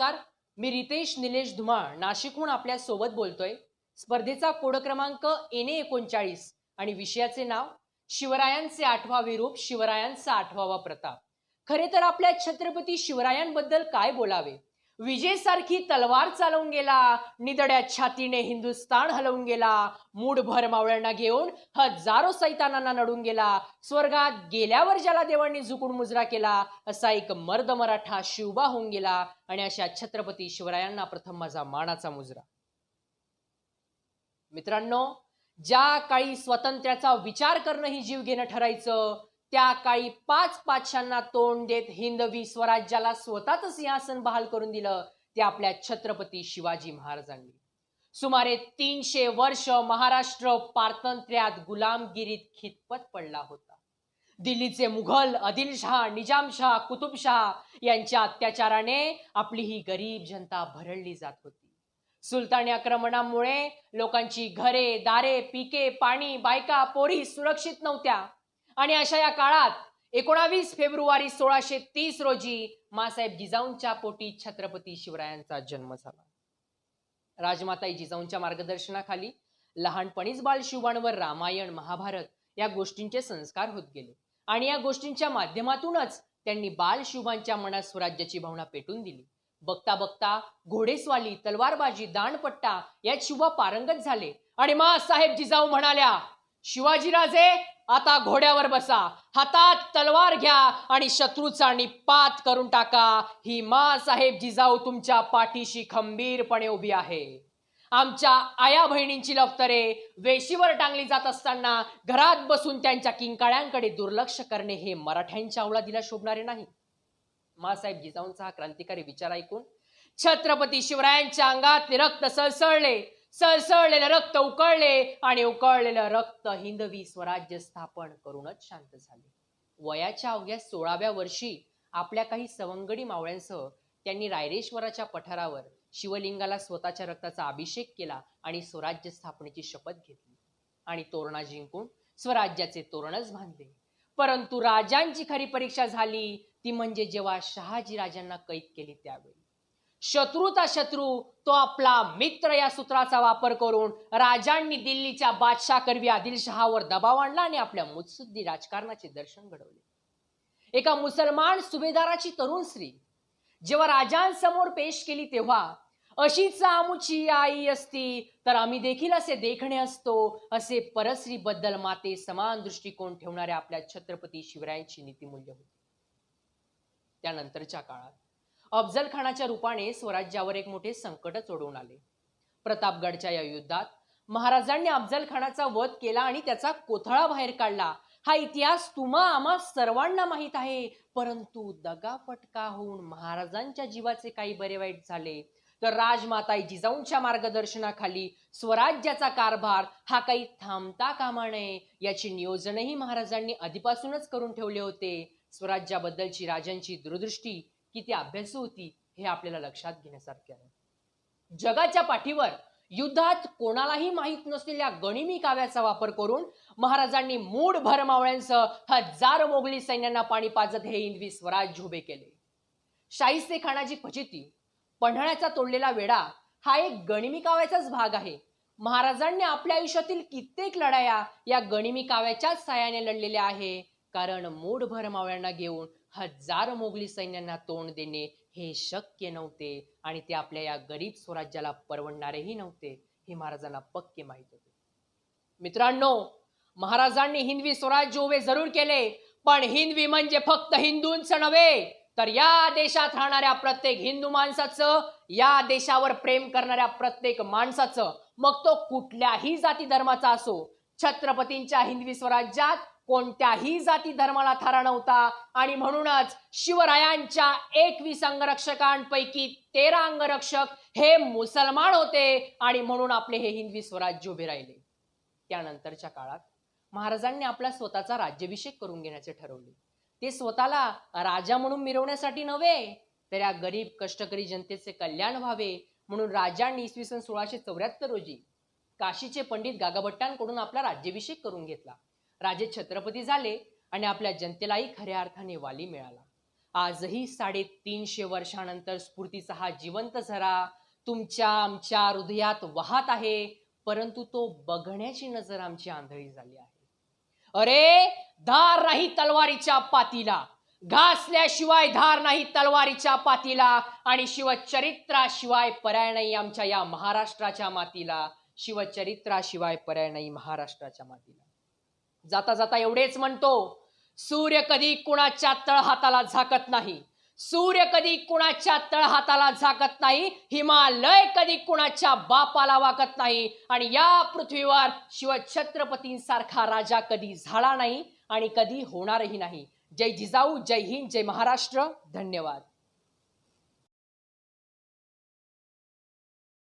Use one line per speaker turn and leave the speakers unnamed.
नमस्कार मी रितेश निलेश धुमाळ नाशिकहून आपल्यासोबत बोलतोय. स्पर्धेचा कोड क्रमांक एन एकोणचाळीस आणि विषयाचे नाव शिवरायांचे आठवावे रूप शिवरायांचा आठवावा प्रताप. खरे तर आपल्या छत्रपती शिवरायांबद्दल काय बोलावे? विजेसारखी तलवार चालवून गेला निदड्या छातीने हिंदुस्तान हलवून गेला मूडभर मावळ्यांना घेऊन हजारो सैतानांना नडून गेला स्वर्गात गेल्यावर ज्याला देवांनी झुकून मुजरा केला असा एक मर्द मराठा शिवबा होऊन गेला आणि अशा छत्रपती शिवरायांना प्रथम माझा मानाचा मुजरा. मित्रांनो ज्या काळी स्वातंत्र्याचा विचार करणं ही जीव घेणं ठरायचं त्या काळी पाच पाचशांना तोंड देत हिंदवी स्वराज्याला स्वतःच सिंहासन बहाल करून दिलं ते आपल्या छत्रपती शिवाजी महाराजांनी. सुमारे तीनशे वर्ष महाराष्ट्र पारतंत्र्यात गुलामगिरीत खितपत पडला होता. दिल्लीचे मुघल आदिलशाह निजामशहा कुतुबशहा यांच्या अत्याचाराने आपली ही गरीब जनता भरडली जात होती. सुलतानी आक्रमणामुळे लोकांची घरे दारे पिके पाणी बायका पोरी सुरक्षित नव्हत्या. आणि अशा या काळात एकोणावीस फेब्रुवारी सोळाशे तीस रोजी मासाहेब जिजाऊंच्या पोटी छत्रपती शिवरायांचा जन्म झाला. राजमाताई जिजाऊंच्या मार्गदर्शनाखाली लहानपणीच बाल शिवबांवर रामायण महाभारत या गोष्टींचे संस्कार होत गेले आणि या गोष्टींच्या माध्यमातूनच त्यांनी बाल शिवबांच्या मनात स्वराज्याची भावना पेटून दिली. बघता बघता घोडेस्वाली तलवारबाजी दांडपट्टा यात शिवबा पारंगत झाले आणि मा साहेब जिजाऊ म्हणाल्या शिवाजीराजे आता घोड्यावर बसा. हातात तलवार घ्या आणि शत्रूचा निपात करून टाका. ही मा साहेब जिजाऊ तुमच्या पाठीशी खंबीरपणे उभी आहे. आमच्या आया बहिणींची लफ्तरे वेशीवर टांगली जात असताना घरात बसून त्यांच्या किंकाळ्यांकडे दुर्लक्ष करणे हे मराठ्यांच्या अवलादीला शोभणारे नाही. मासाहेब जिजाऊंचा हा क्रांतिकारी विचार ऐकून छत्रपती शिवरायांच्या अंगात रक्त सळसळले. सळसळलेलं रक्त उकळले आणि उकळलेलं रक्त हिंदवी स्वराज्य स्थापन करूनच शांत झाले. वयाच्या अवघ्या सोळाव्या वर्षी आपल्या काही सवंगडी मावळ्यांसह त्यांनी रायरेश्वराच्या पठारावर शिवलिंगाला स्वतःच्या रक्ताचा अभिषेक केला आणि स्वराज्य स्थापनेची शपथ घेतली. आणि तोरणा जिंकून स्वराज्याचे तोरणच बांधले. परंतु राजांची खरी परीक्षा झाली ती म्हणजे जेव्हा शहाजी राजांना कैद केली त्यावेळी. शत्रूचा शत्रू तो आपला मित्र या सूत्राचा वापर करून राजांनी दिल्लीच्या बादशाह करवी आदिलशहावर दबाव आणला आणि आपल्या मुत्सुद्दी राजकारणाचे दर्शन घडवले. एका मुसलमान सुभेदाराची तरुण स्त्री जेव्हा राजांसमोर पेश केली तेव्हा अशीच आमुची आई असती तर आम्ही देखील असे देखणे असतो असे परस्त्री बद्दल माते समान दृष्टिकोन ठेवणाऱ्या आपल्या छत्रपती शिवरायांची नीतिमूल्य होती. त्यानंतरच्या काळात अफजलखानाच्या रूपाने स्वराज्यावर एक मोठे संकट ओढवून आले. प्रतापगडच्या या युद्धात महाराजांनी अफजलखानाचा वध केला आणि त्याचा कोथळा बाहेर काढला. हा इतिहास तुम्हा आम्हा सर्वांना माहीत आहे. परंतु दगापटका होऊन महाराजांच्या जीवाचे काही बरे वाईट झाले. तर राजमाताई जिजाऊंच्या मार्गदर्शनाखाली स्वराज्याचा कारभार हा काही थांबता कामा नये याची नियोजनही महाराजांनी आधीपासूनच करून ठेवले होते. स्वराज्याबद्दलची राजांची दूरदृष्टी किती अभ्यासू होती हे आपल्याला लक्षात घेण्यासारखे आहे. जगाच्या पाठीवर युद्धात कोणालाही माहीत नसलेल्या गणिमी काव्याचा वापर करून महाराजांनी मूड भरमावळ्यांसह हजार मोगली सैन्यांना पाणी पाजत हे हिंदवी स्वराज्य उभे केले. शाहिस्ते खानाची फजिती पन्हाळ्याचा तोडलेला वेडा हा एक गणिमी काव्याचाच भाग आहे. महाराजांनी आपल्या आयुष्यातील कित्येक लढाया या गणिमी काव्याच्याच सहाय्याने लढलेल्या आहे. कारण मूड भरमावळ्यांना घेऊन हजार मोगली सैन्यांना तोंड देणे हे शक्य नव्हते आणि ते आपल्या या गरीब स्वराज्याला परवडणारेही नव्हते हे महाराजांना पक्के माहीत होते. मित्रांनो महाराजांनी हिंदवी स्वराज्य उभे जरूर केले पण हिंदवी म्हणजे फक्त हिंदूंच नव्हे तर या देशात राहणाऱ्या प्रत्येक हिंदू माणसाचं या देशावर प्रेम करणाऱ्या प्रत्येक माणसाचं मग तो कुठल्याही जाती धर्माचा असो छत्रपतींच्या हिंदवी स्वराज्यात कोणत्याही जाती धर्माला थारा नव्हता. आणि म्हणूनच शिवरायांच्या एकवीस अंगरक्षकांपैकी तेरा अंगरक्षक हे मुसलमान होते आणि म्हणून आपले हे हिंदवी स्वराज्य उभे राहिले. त्यानंतरच्या काळात महाराजांनी आपला स्वतःचा राज्याभिषेक करून घेण्याचे ठरवले. ते स्वतःला राजा म्हणून मिरवण्यासाठी नव्हे तर या गरीब कष्टकरी जनतेचे कल्याण व्हावे म्हणून राजांनी इसवी सन सोळाशे चौऱ्याहत्तर रोजी काशीचे पंडित गागाभट्टांकडून आपला राज्याभिषेक करून घेतला. राजे छत्रपती झाले आणि आपल्या जनतेलाही खऱ्या अर्थाने वाली मिळाला. आजही साडेतीनशे वर्षानंतर स्फूर्तीचा हा जिवंत झरा तुमच्या आमच्या हृदयात वाहत आहे परंतु तो बघण्याची नजर आमची आंधळी झाली आहे. अरे धार नाही तलवारीच्या पातीला. घासल्याशिवाय धार नाही तलवारीच्या पातीला आणि शिवचरित्राशिवाय पर्याय नाही आमच्या या महाराष्ट्राच्या मातीला. शिवचरित्राशिवाय पर्याय नाही महाराष्ट्राच्या मातीला. जाता जाता एवढेच म्हणतो सूर्य कधी कुणाच्या तळहाताला झाकत नाही? सूर्य कधी कुणाच्या तळहाताला झाकत नाही? हिमालय कधी कुणाच्या बापाला वाकत नाही? आणि या पृथ्वीवर शिवछत्रपतींसारखा राजा कधी झाला नाही आणि कधी होणारही नाही? जय जिजाऊ जय हिंद जय महाराष्ट्र. धन्यवाद.